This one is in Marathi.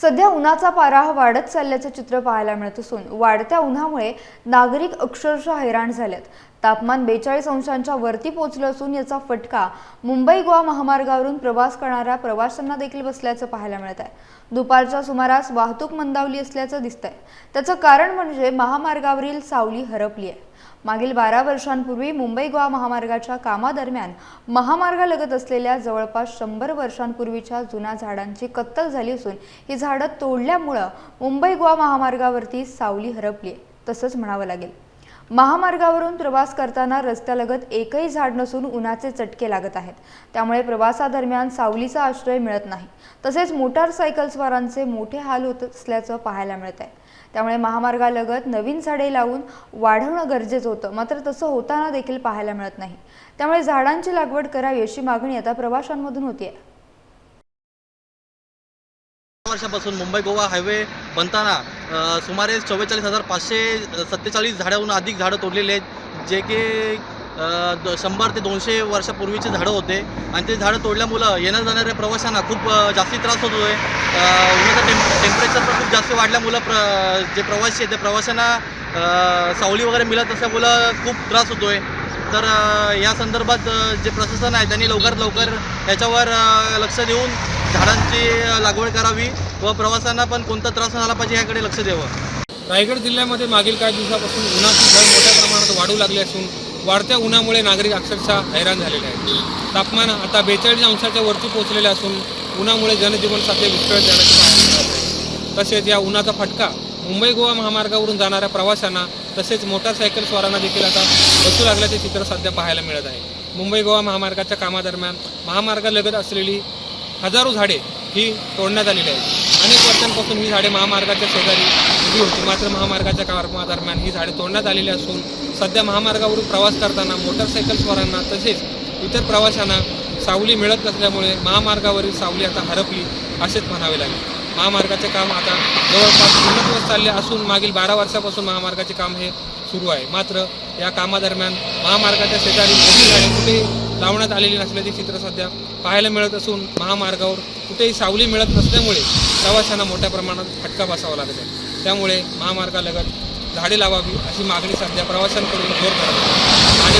सध्या उन्हाचा पारा हा वाढत चालल्याचं चित्र पाहायला मिळत असून वाढत्या उन्हामुळे नागरिक अक्षरशः हैराण झालेत. तापमान बेचाळीस अंशांच्या वरती पोहोचलं असून याचा फटका मुंबई गोवा महामार्गावरून प्रवास करणाऱ्या प्रवाशांना देखील बसल्याचं पाहायला मिळत आहे. दुपारच्या सुमारास वाहतूक मंदावली असल्याचं दिसतंय. त्याचं कारण म्हणजे महामार्गावरील सावली हरपली आहे मागील बारा वर्षांपूर्वी मुंबई गोवा महामार्गाच्या कामादरम्यान महामार्गालगत असलेल्या जवळपास शंभर वर्षांपूर्वीच्या जुन्या झाडांची कत्तल झाली असून ही झाडं तोडल्यामुळं मुंबई गोवा महामार्गावरती सावली हरपली. आहे तसंच म्हणावं लागेल. महामार्गावरून प्रवास करताना रस्त्यालगत एकही झाड नसून उन्हाचे चटके लागत आहेत. त्यामुळे प्रवासादरम्यान सावलीचा आश्रय मिळत नाही. तसेच मोटारसायकलस्वारांचे मोठे हाल होत असल्याचं पाहायला मिळत आहे. त्यामुळे महामार्गालगत नवीन झाडे लावून वाढवणं गरजेचं होतं. मात्र तसं होताना देखील पाहायला मिळत नाही. त्यामुळे झाडांची लागवड करावी अशी मागणी आता प्रवाशांमधून होतीये. वर्षापासून मुंबई गोवा हायवे बनताना सुमारे चव्वेचाळीस हजार पाचशे सत्तेचाळीस झाडाहून अधिक झाडं तोडलेले आहेत जे की द- शंभर ते दोनशे वर्षापूर्वीचे झाडं होते. आणि ते झाडं तोडल्यामुळं येण्या जाणाऱ्या प्रवाशांना खूप जास्ती त्रास होतो आहे उन्हाचा टेम्प टेम्परेचर पण खूप जास्त वाढल्यामुळं प्र जे प्रवासी आहेत त्या प्रवाशांना सावली वगैरे मिळत असल्यामुळं खूप त्रास होतो आहे तर या संदर्भात जे प्रशासन आहे त्यांनी लवकरात लवकर याच्यावर लक्ष देऊन झाडांची लागवड करावी व प्रवाशांना पण कोणता त्रास झाला पाहिजे याकडे लक्ष द्यावं. रायगड जिल्ह्यामध्ये मागील काही दिवसापासून उन्हाची झळ मोठ्या प्रमाणात वाढू लागली असून वाढत्या उन्हामुळे नागरिक अक्षरशः हैराण झालेले आहेत. तापमान आता बेचाळीस अंशाच्या वरती पोहोचलेले असून उन्हामुळे जनजीवन सध्या विस्कळीत झाल्याचे पाहायला मिळत आहे. तसेच या उन्हाचा फटका मुंबई गोवा महामार्गावरून जाणाऱ्या प्रवाशांना तसेच मोटारसायकल स्वारांना देखील आता बसू लागल्याचे चित्र सध्या पाहायला मिळत आहे. मुंबई गोवा महामार्गाच्या कामादरम्यान महामार्गालगत असलेली हजारो झाडे ही तोडण्यात आलेली आहेत. अनेक वर्षांपासून ही झाडे महामार्गाच्या शेजारी उभी होती. मात्र महामार्गाच्या कामादरम्यान ही झाडे तोडण्यात आलेली असून सध्या महामार्गावरून प्रवास करताना मोटारसायकल स्वारांना तसेच इतर प्रवाशांना सावली मिळत नसल्यामुळे महामार्गावरील सावली आता हरपली असेच म्हणावे लागेल. महामार्गाचे काम आता जवळपास पूर्ण दिवस चालले असून मागील बारा वर्षापासून महामार्गाचे काम हे सुरू आहे. मात्र या कामादरम्यान महामार्गाच्या शेजारी मोठी कुठेही लावण्यात आलेली नसल्याचे चित्र सध्या पाहायला मिळत असून महामार्गावर कुठेही सावली मिळत नसल्यामुळे प्रवाशांना मोठ्या प्रमाणात फटका बसावा लागत आहे. त्यामुळे महामार्गालगत झाडे लावावी अशी मागणी सध्या प्रवाशांकडून जोर करत आहे. आणि